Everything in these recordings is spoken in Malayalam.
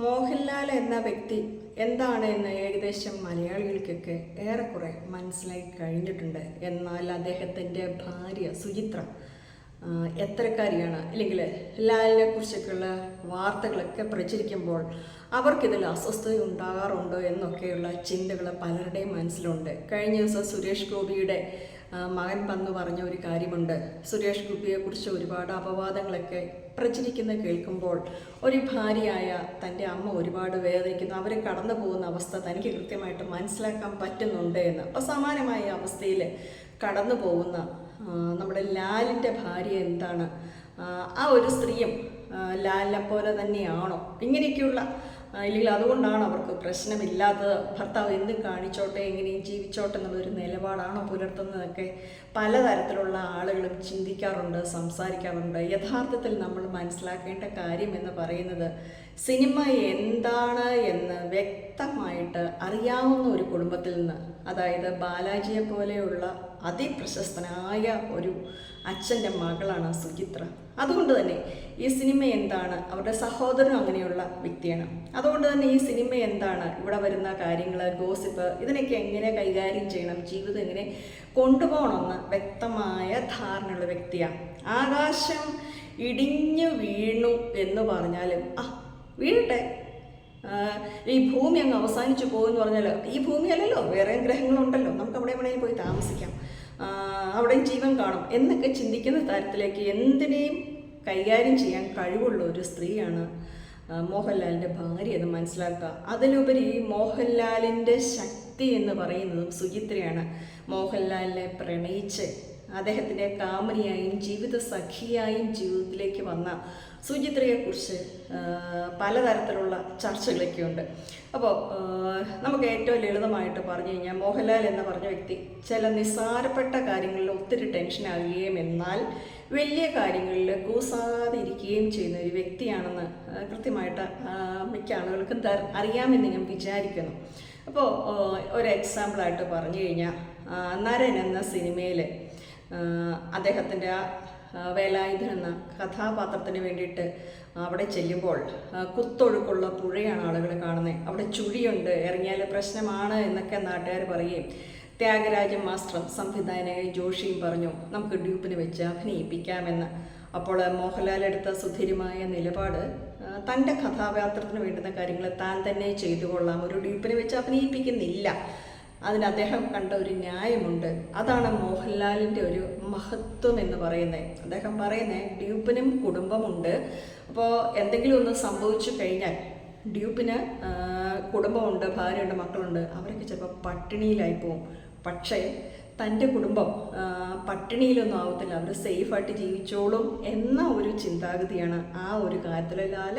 മോഹൻലാൽ എന്ന വ്യക്തി എന്താണ് എന്ന് ഏകദേശം മലയാളികൾക്കൊക്കെ ഏറെക്കുറെ മനസ്സിലായി കഴിഞ്ഞിട്ടുണ്ട്. എന്നാൽ അദ്ദേഹത്തിന്റെ ഭാര്യ സുചിത്ര എത്രക്കാരിയാണ് അല്ലെങ്കിൽ ലാലിനെ കുറിച്ചൊക്കെയുള്ള വാർത്തകളൊക്കെ പ്രചരിക്കുമ്പോൾ അവർക്കിതിൽ അസ്വസ്ഥത ഉണ്ടാകാറുണ്ടോ എന്നൊക്കെയുള്ള ചിന്തകൾ പലരുടെയും മനസ്സിലുണ്ട്. കഴിഞ്ഞ ദിവസം സുരേഷ് ഗോപിയുടെ മകൻ പന്ന് പറഞ്ഞ ഒരു കാര്യമുണ്ട്. സുരേഷ് ഗോപിയെക്കുറിച്ച് ഒരുപാട് അപവാദങ്ങളൊക്കെ പ്രചരിക്കുന്ന കേൾക്കുമ്പോൾ ഒരു ഭാര്യയായ തന്റെ അമ്മ ഒരുപാട് വേദനിക്കുന്നു. അവരെ കടന്നു പോകുന്ന അവസ്ഥ തനിക്ക് കൃത്യമായിട്ട് മനസ്സിലാക്കാൻ പറ്റുന്നുണ്ട് എന്ന്. അപ്പോൾ സമാനമായ അവസ്ഥയിൽ കടന്നു പോകുന്ന നമ്മുടെ ലാലിന്റെ ഭാര്യ എന്താണ്? ആ, ഒരു സ്ത്രീയും ലാലിനെ പോലെ തന്നെയാണോ? ഇങ്ങനെയൊക്കെയുള്ള ഇല്ലെങ്കിൽ അതുകൊണ്ടാണ് അവർക്ക് പ്രശ്നമില്ലാത്തത്. ഭർത്താവ് എന്തും കാണിച്ചോട്ടെ എങ്ങനെയും ജീവിച്ചോട്ടെ എന്നുള്ളൊരു നിലപാടാണോ പുലർത്തുന്നതൊക്കെ പലതരത്തിലുള്ള ആളുകളും ചിന്തിക്കാറുണ്ട് സംസാരിക്കാറുണ്ട്. യഥാർത്ഥത്തിൽ നമ്മൾ മനസ്സിലാക്കേണ്ട കാര്യം എന്ന് പറയുന്നത് സിനിമ എന്താണ് എന്ന് വ്യക്തമായിട്ട് അറിയാവുന്ന ഒരു കുടുംബത്തിൽ നിന്ന് അതായത് ബാലാജിയെ പോലെയുള്ള അതിപ്രശസ്തനായ ഒരു അച്ഛന്റെ മകളാണ് സുചിത്ര. അതുകൊണ്ട് തന്നെ ഈ സിനിമ എന്താണ്? അവരുടെ സഹോദരനും അങ്ങനെയുള്ള വ്യക്തിയാണ്. അതുകൊണ്ട് തന്നെ ഈ സിനിമ എന്താണ്? ഇവിടെ വരുന്ന കാര്യങ്ങൾ ഗോസിപ്പ് ഇതിനൊക്കെ എങ്ങനെ കൈകാര്യം ചെയ്യണം? ജീവിതം എങ്ങനെ കൊണ്ടുപോകണമെന്ന് വ്യക്തമായ ധാരണയുള്ള വ്യക്തിയാണ് ആകാശം ഇടിഞ്ഞു വീണു എന്ന് പറഞ്ഞാലും ആ വീഴട്ടെ. ഈ ഭൂമി അങ്ങ് അവസാനിച്ചു പോകുമെന്ന് പറഞ്ഞാൽ ഈ ഭൂമിയല്ലല്ലോ വേറെ ഗ്രഹങ്ങളുണ്ടല്ലോ. നമുക്ക് അവിടെ എവിടെയും പോയി താമസിക്കാം. അവിടെയും ജീവൻ കാണും എന്നൊക്കെ ചിന്തിക്കുന്ന തരത്തിലേക്ക് എന്തിനേയും കൈകാര്യം ചെയ്യാൻ കഴിവുള്ള ഒരു സ്ത്രീയാണ് മോഹൻലാലിന്റെ ഭാര്യ എന്ന് മനസ്സിലാക്കുക. അതിലുപരി മോഹൻലാലിന്റെ ശക്തി എന്ന് പറയുന്നതും സുചിത്രയാണ്. മോഹൻലാലിനെ പ്രണയിച്ച് അദ്ദേഹത്തിന്റെ കാമനിയായും ജീവിത സഖിയായും ജീവിതത്തിലേക്ക് വന്ന സുചിത്രയെക്കുറിച്ച് പലതരത്തിലുള്ള ചർച്ചകളൊക്കെ ഉണ്ട് അപ്പോൾ നമുക്ക് ഏറ്റവും ലളിതമായിട്ട് പറഞ്ഞു കഴിഞ്ഞാൽ മോഹൻലാൽ എന്ന് പറഞ്ഞ വ്യക്തി ചില നിസ്സാരപ്പെട്ട കാര്യങ്ങളിൽ ഒത്തിരി ടെൻഷനാകുകയും എന്നാൽ വലിയ കാര്യങ്ങളിൽ കൂസാതിരിക്കുകയും ചെയ്യുന്ന ഒരു വ്യക്തിയാണെന്ന് കൃത്യമായിട്ട് മിക്ക ആളുകൾക്കും അറിയാമെന്ന് ഞാൻ വിചാരിക്കുന്നു. അപ്പോൾ ഒരു എക്സാമ്പിളായിട്ട് പറഞ്ഞു കഴിഞ്ഞാൽ നരൻ എന്ന സിനിമയിൽ അദ്ദേഹത്തിന്റെ ആ വേലായുധൻ എന്ന കഥാപാത്രത്തിന് വേണ്ടിയിട്ട് അവിടെ ചെല്ലുമ്പോൾ കുത്തൊഴുക്കുള്ള പുഴയാണ് ആളുകൾ കാണുന്നത്. അവിടെ ചുഴിയുണ്ട് ഇറങ്ങിയാൽ പ്രശ്നമാണ് എന്നൊക്കെ നാട്ടുകാർ പറയുകയും ത്യാഗരാജൻ മാസ്റ്ററും സംവിധായകൻ ജോഷിയും പറഞ്ഞു നമുക്ക് ഡ്യൂപ്പിന് വെച്ച് അഭിനയിപ്പിക്കാമെന്ന്. അപ്പോൾ മോഹൻലാൽ എടുത്ത സുധീരമായ നിലപാട് തന്റെ കഥാപാത്രത്തിന് വേണ്ടുന്ന കാര്യങ്ങൾ താൻ തന്നെ ചെയ്തു കൊള്ളാം ഒരു ഡ്യൂപ്പിന് വെച്ച് അഭിനയിപ്പിക്കുന്നില്ല. അതിന് അദ്ദേഹം കണ്ട ഒരു ന്യായമുണ്ട്. അതാണ് മോഹൻലാലിന്റെ ഒരു മഹത്വം എന്ന് പറയുന്നത് അദ്ദേഹം പറയുന്നത് ഡ്യൂപ്പിനും കുടുംബമുണ്ട്. അപ്പോൾ എന്തെങ്കിലും ഒന്ന് സംഭവിച്ചു കഴിഞ്ഞാൽ ഡ്യൂപ്പിന് കുടുംബമുണ്ട് ഭാര്യയുണ്ട് മക്കളുണ്ട് അവരൊക്കെ ചിലപ്പോൾ പട്ടിണിയിലായി പോവും. പക്ഷേ തന്റെ കുടുംബം പട്ടിണിയിലൊന്നും ആവത്തില്ല. അവർ സേഫായിട്ട് ജീവിച്ചോളും എന്ന ഒരു ചിന്താഗതിയാണ് ആ ഒരു കാര്യത്തിലാൽ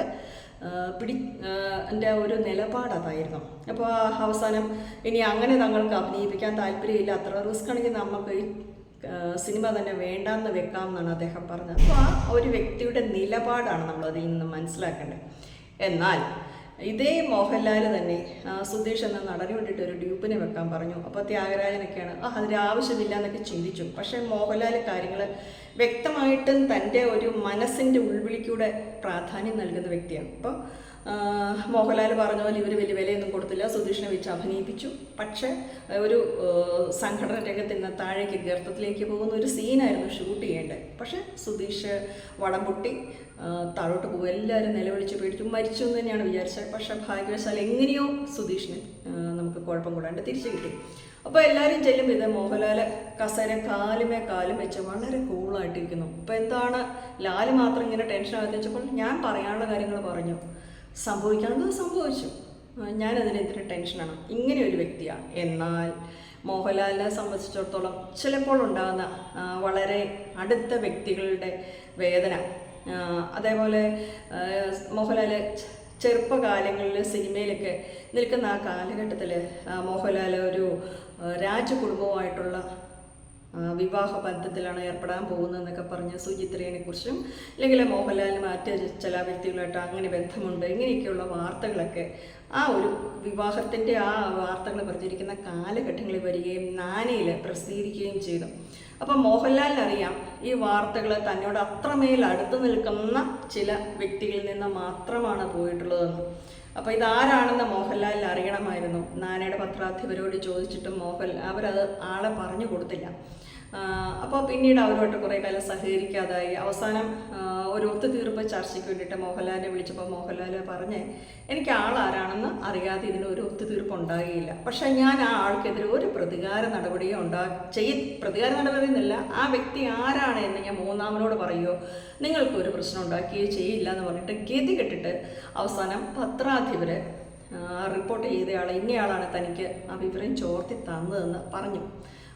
പിടി എന്റെ ഒരു നിലപാട് അതായിരുന്നു അപ്പോൾ അവസാനം ഇനി അങ്ങനെ തങ്ങൾക്ക് അഭിനയിപ്പിക്കാൻ താല്പര്യമില്ല അത്ര റിസ്ക് ആണെങ്കിൽ നമുക്ക് സിനിമ തന്നെ വേണ്ടാന്ന് വെക്കാം എന്നാണ് അദ്ദേഹം പറഞ്ഞത്. അപ്പോൾ ആ ഒരു വ്യക്തിയുടെ നിലപാടാണ് നമ്മൾ അതിൽ നിന്ന് മനസ്സിലാക്കേണ്ടത്. എന്നാൽ ഇതേ മോഹൻലാൽ തന്നെ സുധീഷ് എന്ന നടന് വേണ്ടിയിട്ട് ഒരു ഡ്യൂപ്പിനെ വെക്കാൻ പറഞ്ഞു. അപ്പോൾ ത്യാഗരാജനൊക്കെയാണ് ആ അതിന്റെ ആവശ്യമില്ല എന്നൊക്കെ ചിന്തിച്ചു. പക്ഷേ മോഹൻലാൽ കാര്യങ്ങൾ വ്യക്തമായിട്ടും തന്റെ ഒരു മനസ്സിന്റെ ഉൾവിളിക്കൂടെ പ്രാധാന്യം നൽകുന്ന വ്യക്തിയാണ്. അപ്പോൾ മോഹൻലാൽ പറഞ്ഞ പോലെ ഇവർ വലിയ വിലയൊന്നും കൊടുത്തില്ല. സുധീഷിനെ വെച്ച് അഭിനയിപ്പിച്ചു. പക്ഷേ ഒരു സംഘടന രംഗത്ത് നിന്ന് താഴേക്ക് ഗർത്തത്തിലേക്ക് പോകുന്ന ഒരു സീനായിരുന്നു ഷൂട്ട് ചെയ്യേണ്ടത്. പക്ഷേ സുധീഷ് വടം പൊട്ടി താഴോട്ട് പോകും. എല്ലാവരും നിലവിളിച്ച് പേടിച്ചു. മരിച്ചു എന്ന് തന്നെയാണ് വിചാരിച്ചത്. പക്ഷേ ഭാഗ്യവശാൽ എങ്ങനെയോ സുധീഷിന് നമുക്ക് കുഴപ്പം കൂടാണ്ട് തിരിച്ചു കിട്ടി. അപ്പോൾ എല്ലാവരും ചെല്ലുമ്പോൾ ഇത് മോഹൻലാൽ കസേര കാലുമേ കാലും വെച്ച് വളരെ കൂളായിട്ടിരിക്കുന്നു അപ്പോൾ എന്താണ് ലാൽ മാത്രം ഇങ്ങനെ ടെൻഷൻ ആകുന്ന വെച്ചപ്പോൾ ഞാൻ പറയാനുള്ള കാര്യങ്ങൾ പറഞ്ഞു. സംഭവിക്കാനുള്ളത് സംഭവിച്ചു. ഞാനതിന് എത്ര ടെൻഷനാണ് ഇങ്ങനെ ഒരു വ്യക്തിയാണ് എന്നാൽ മോഹൻലാലിനെ സംബന്ധിച്ചിടത്തോളം ചിലപ്പോൾ ഉണ്ടാകുന്ന വളരെ അടുത്ത വ്യക്തികളുടെ വേദന. അതേപോലെ മോഹൻലാൽ ചെറുപ്പകാലങ്ങളിൽ സിനിമയിലൊക്കെ നിൽക്കുന്ന ആ കാലഘട്ടത്തിൽ മോഹൻലാൽ ഒരു രാജകുടുംബവുമായിട്ടുള്ള വിവാഹ ബന്ധത്തിലാണ് ഏർപ്പെടാൻ പോകുന്നതെന്നൊക്കെ പറഞ്ഞ് സുചിത്രയെ കുറിച്ചും അല്ലെങ്കിൽ മോഹൻലാലിന് മറ്റ് ചില വ്യക്തികളായിട്ട് അങ്ങനെ ബന്ധമുണ്ട്. ഇങ്ങനെയൊക്കെയുള്ള വാർത്തകളൊക്കെ ആ ഒരു വിവാഹത്തിന്റെ ആ വാർത്തകൾ പ്രചരിക്കുന്ന കാലഘട്ടങ്ങളിൽ വരികയും നാനയിൽ പ്രസിദ്ധീകരിക്കുകയും ചെയ്തു. അപ്പം മോഹൻലാലിനറിയാം ഈ വാർത്തകൾ തന്നോട് അത്രമേൽ അടുത്ത് നിൽക്കുന്ന ചില വ്യക്തികളിൽ നിന്ന് മാത്രമാണ് പോയിട്ടുള്ളതെന്ന്. അപ്പോൾ ഇതാരാണെന്ന് മോഹൻലാലിൽ അറിയണമായിരുന്നു. നാനയുടെ പത്രാധിപരോട് ചോദിച്ചിട്ടും മോഹൻ അവരത് ആളെ പറഞ്ഞു കൊടുത്തില്ല. അപ്പോൾ പിന്നീട് അവരുമായിട്ട് കുറേ കാലം സഹകരിക്കാതായി. അവസാനം ഒരു ഒത്തുതീർപ്പ് ചർച്ചയ്ക്ക് വേണ്ടിയിട്ട് മോഹൻലാലിനെ വിളിച്ചപ്പോൾ മോഹൻലാൽ പറഞ്ഞ് എനിക്ക് ആളാരാണെന്ന് അറിയാതെ ഇതിന് ഒരു ഒത്തുതീർപ്പ് ഉണ്ടാകുകയില്ല പക്ഷേ ഞാൻ ആ ആൾക്കെതിരെ ഒരു പ്രതികാര നടപടിയോ ഉണ്ടാ ചെയ് പ്രതികാര നടപടി എന്നല്ല ആ വ്യക്തി ആരാണ് എന്ന് ഞാൻ മൂന്നാമനോട് പറയുമോ നിങ്ങൾക്ക് ഒരു പ്രശ്നം ഉണ്ടാക്കുകയോ ചെയ്യില്ല എന്ന് പറഞ്ഞിട്ട് ഗതി കെട്ടിട്ട് അവസാനം പത്രാധിപര് റിപ്പോർട്ട് ചെയ്തയാൾ ഇന്നയാളാണ് തനിക്ക് ആ വിവരം ചോർത്തി തന്നതെന്ന് പറഞ്ഞു.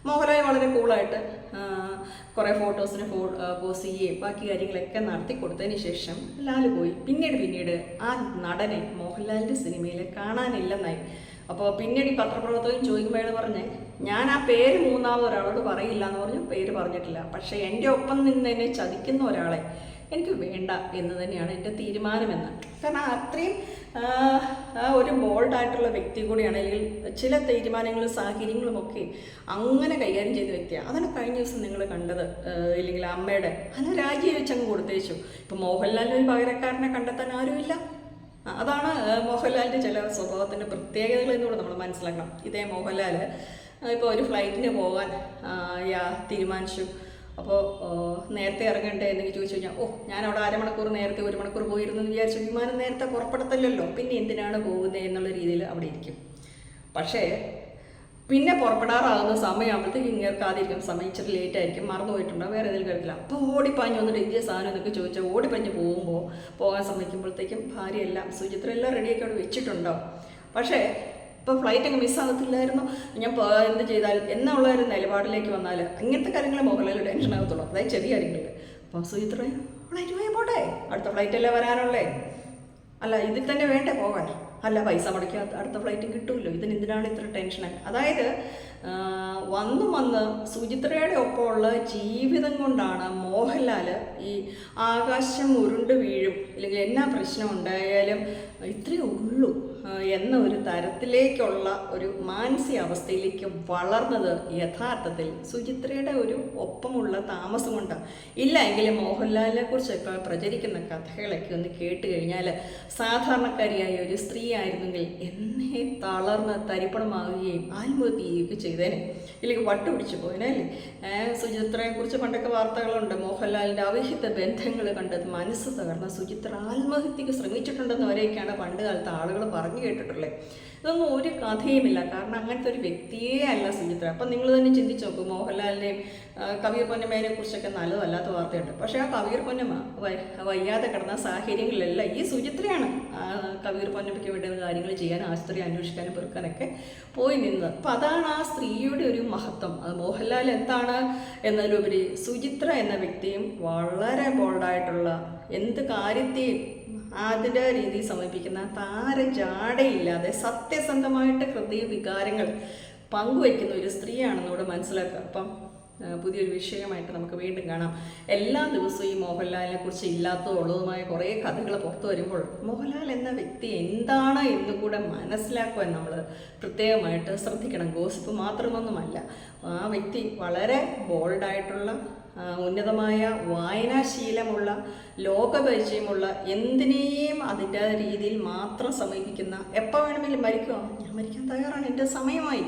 മോഹൻലാൽ വളരെ കൂളായിട്ട് കുറേ ഫോട്ടോസിന് ഫോ പോസ് ചെയ്യുകയും ബാക്കി കാര്യങ്ങളൊക്കെ നടത്തി കൊടുത്തതിന് ശേഷം ലാൽ പോയി. പിന്നീട് പിന്നീട് ആ നടനെ മോഹൻലാലിന്റെ സിനിമയിൽ കാണാനില്ലെന്നായി. അപ്പോൾ പിന്നീട് ഈ പത്രപ്രവർത്തകൻ ചോദിക്കുമ്പോൾ അയാൾ പറഞ്ഞേ ഞാൻ ആ പേര് മൂന്നാമത് ഒരാളോട് പറയില്ല എന്ന് പറഞ്ഞു പേര് പറഞ്ഞിട്ടില്ല. പക്ഷേ എന്റെ ഒപ്പം നിന്ന് എന്നെ ചതിക്കുന്ന ഒരാളെ എനിക്ക് വേണ്ട എന്ന് തന്നെയാണ് എന്റെ തീരുമാനമെന്ന്. കാരണം അത്രയും ഒരു ബോൾഡായിട്ടുള്ള വ്യക്തി കൂടിയാണ് അല്ലെങ്കിൽ ചില തീരുമാനങ്ങളും സാഹചര്യങ്ങളും ഒക്കെ അങ്ങനെ കൈകാര്യം ചെയ്ത വ്യക്തിയാണ്. അതാണ് കഴിഞ്ഞ ദിവസം നിങ്ങൾ കണ്ടത് ഇല്ലെങ്കിൽ അമ്മയുടെ. അങ്ങനെ രാജി വെച്ചങ്ങ് കൊടുത്തേച്ചു. ഇപ്പം മോഹൻലാലിന് ഒരു പകരക്കാരനെ കണ്ടെത്താൻ ആരുമില്ല. അതാണ് മോഹൻലാലിന്റെ ചില സ്വഭാവത്തിന്റെ പ്രത്യേകതകൾ എന്നുകൂടെ നമ്മൾ മനസ്സിലാക്കണം. ഇതേ മോഹൻലാൽ ഇപ്പോൾ ഒരു ഫ്ലൈറ്റിന് പോകാൻ യാ- തീരുമാനിച്ചു. അപ്പോൾ നേരത്തെ ഇറങ്ങണ്ടേ എന്ന് ചോദിച്ചു കഴിഞ്ഞാൽ ഓ ഞാൻ അവിടെ അരമണിക്കൂർ നേരത്തെ ഒരു മണിക്കൂർ പോയിരുന്നു എന്ന് വിചാരിച്ചു. വിമാനം നേരത്തെ പുറപ്പെടുത്തല്ലോ പിന്നെ എന്തിനാണ് പോകുന്നത് എന്നുള്ള രീതിയിൽ അവിടെ ഇരിക്കും. പക്ഷേ പിന്നെ പുറപ്പെടാറാകുന്ന സമയമാകുമ്പോഴത്തേക്ക് ഇങ്ങേർക്കാതിരിക്കും സമയം ഇച്ചിരി ലേറ്റ് ആയിരിക്കും. മറന്നു പോയിട്ടുണ്ടോ? വേറെ ഏതെങ്കിലും കാര്യത്തില്ല അപ്പോൾ ഓടിപ്പാഞ്ഞ് വന്നിട്ട് ഇന്ത്യ സാധനം എന്നൊക്കെ ചോദിച്ചാൽ ഓടിപ്പാഞ്ഞ് പോകുമ്പോൾ പോകാൻ സമ്മതിക്കുമ്പോഴത്തേക്കും ഭാര്യ എല്ലാം സുചിത്ര എല്ലാം റെഡിയാക്കി അവിടെ വെച്ചിട്ടുണ്ടോ? പക്ഷേ ഇപ്പോൾ ഫ്ലൈറ്റ് അങ്ങ് മിസ്സാകത്തില്ലായിരുന്നു ഞാൻ എന്ത് ചെയ്താൽ എന്നുള്ള ഒരു നിലപാടിലേക്ക് വന്നാൽ അങ്ങനത്തെ കാര്യങ്ങൾ മോഹൻലാൽ ടെൻഷൻ ആകത്തുള്ളൂ. അതായത് ചെറിയ കാര്യങ്ങൾ അപ്പോൾ സുചിത്ര ഫ്ലൈറ്റ് പോയി പോട്ടെ? അടുത്ത ഫ്ലൈറ്റ് ഫ്ലൈറ്റല്ലേ വരാനുള്ളേ? അല്ല ഇതിൽ തന്നെ വേണ്ടേ പോകാൻ? അല്ല പൈസ മുടക്കി അടുത്ത ഫ്ലൈറ്റ് കിട്ടുമല്ലോ ഇതിന് എന്തിനാണ് ഇത്ര ടെൻഷൻ അതായത് വന്ന് വന്ന് സുചിത്രയുടെ ഒപ്പമുള്ള ജീവിതം കൊണ്ടാണ് മോഹൻലാൽ ഈ ആകാശം ഉരുണ്ട് വീഴും. അല്ലെങ്കിൽ എന്നാ പ്രശ്നം ഉണ്ടായാലും ഇത്രയേ ഉള്ളൂ എന്ന ഒരു തരത്തിലേക്കുള്ള ഒരു മാനസികാവസ്ഥയിലേക്ക് വളർന്നത് യഥാർത്ഥത്തിൽ സുചിത്രയുടെ ഒരു ഒപ്പമുള്ള താമസം കൊണ്ടാണ് ഇല്ല എങ്കിലും മോഹൻലാലിനെ കുറിച്ചൊക്കെ പ്രചരിക്കുന്ന കഥകളൊക്കെ ഒന്ന് കേട്ട് കഴിഞ്ഞാൽ സാധാരണക്കാരിയായ ഒരു സ്ത്രീ ആയിരുന്നെങ്കിൽ എന്നെ തളർന്ന് തരിപ്പണമാവുകയും ആത്മഹത്യ ചെയ്യുകയൊക്കെ ചെയ്തേനെ. ഇല്ലെങ്കിൽ വട്ട് പിടിച്ചു പോയനല്ലേ സുചിത്രയെ കുറിച്ച് പണ്ടൊക്കെ വാർത്തകളുണ്ട്. മോഹൻലാലിന്റെ അവിഹിത ബന്ധങ്ങൾ കണ്ടത് മനസ്സ് തകർന്ന സുചിത്ര ആത്മഹത്യക്ക് ശ്രമിച്ചിട്ടുണ്ടെന്ന് വരെയൊക്കെയാണ് പണ്ട് കാലത്ത് ആളുകൾ പറഞ്ഞു കേട്ടിട്ടുള്ളത്. ഇതൊന്നും ഒരു കഥയുമില്ല. കാരണം അങ്ങനത്തെ ഒരു വ്യക്തിയേ അല്ല സുചിത്ര അപ്പം നിങ്ങൾ തന്നെ ചിന്തിച്ച് നോക്കൂ മോഹൻലാലിനെയും കവിയർ പൊന്നമ്മേനെ കുറിച്ചൊക്കെ നല്ലതല്ലാത്ത വാർത്തയുണ്ട്. പക്ഷേ ആ കബീർ പൊന്നമ്മ വയ്യാതെ കിടന്ന സാഹചര്യങ്ങളിലെല്ലാം ഈ സുചിത്രയാണ് കബീർ പൊന്നമ്മയ്ക്ക് വേണ്ടുന്ന കാര്യങ്ങൾ ചെയ്യാൻ ആശുപത്രി അന്വേഷിക്കാനും പെറുക്കാനൊക്കെ പോയി നിന്നത്. അപ്പം അതാണ് ആ സ്ത്രീയുടെ ഒരു മഹത്വം. അത് മോഹൻലാൽ എന്താണ് എന്നതിലുപരി സുചിത്ര എന്ന വ്യക്തിയും വളരെ ബോൾഡായിട്ടുള്ള എന്ത് കാര്യത്തെയും അതിന്റെ രീതിയിൽ സമീപിക്കുന്ന താര താരജാടയില്ലാതെ സത്യസന്ധമായിട്ട് ഹൃദയ വികാരങ്ങൾ പങ്കുവയ്ക്കുന്ന ഒരു സ്ത്രീയാണെന്നൂടെ മനസ്സിലാക്കുക. അപ്പം പുതിയൊരു വിഷയമായിട്ട് നമുക്ക് വീണ്ടും കാണാം. എല്ലാ ദിവസവും ഈ മോഹൻലാലിനെ കുറിച്ച് ഇല്ലാത്തതുള്ളതുമായ കുറേ കഥകൾ പുറത്തു വരുമ്പോൾ മോഹൻലാൽ എന്ന വ്യക്തി എന്താണ് എന്ന് കൂടെ മനസ്സിലാക്കുവാൻ നമ്മൾ പ്രത്യേകമായിട്ട് ശ്രദ്ധിക്കണം. ഗോസിപ്പ് മാത്രമൊന്നുമല്ല. ആ വ്യക്തി വളരെ ബോൾഡായിട്ടുള്ള ഉന്നതമായ വായനാശീലമുള്ള ലോകപരിചയമുള്ള എന്തിനേയും അതിന്റെ രീതിയിൽ മാത്രം സമീപിക്കുന്ന എപ്പോൾ വേണമെങ്കിലും മരിക്കുക ഞാൻ മരിക്കാൻ തയ്യാറാണ്. എന്റെ സമയമായി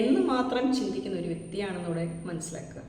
എന്ന് മാത്രം ചിന്തിക്കുന്ന ഒരു വ്യക്തിയാണെന്നൂടെ മനസ്സിലാക്കുക.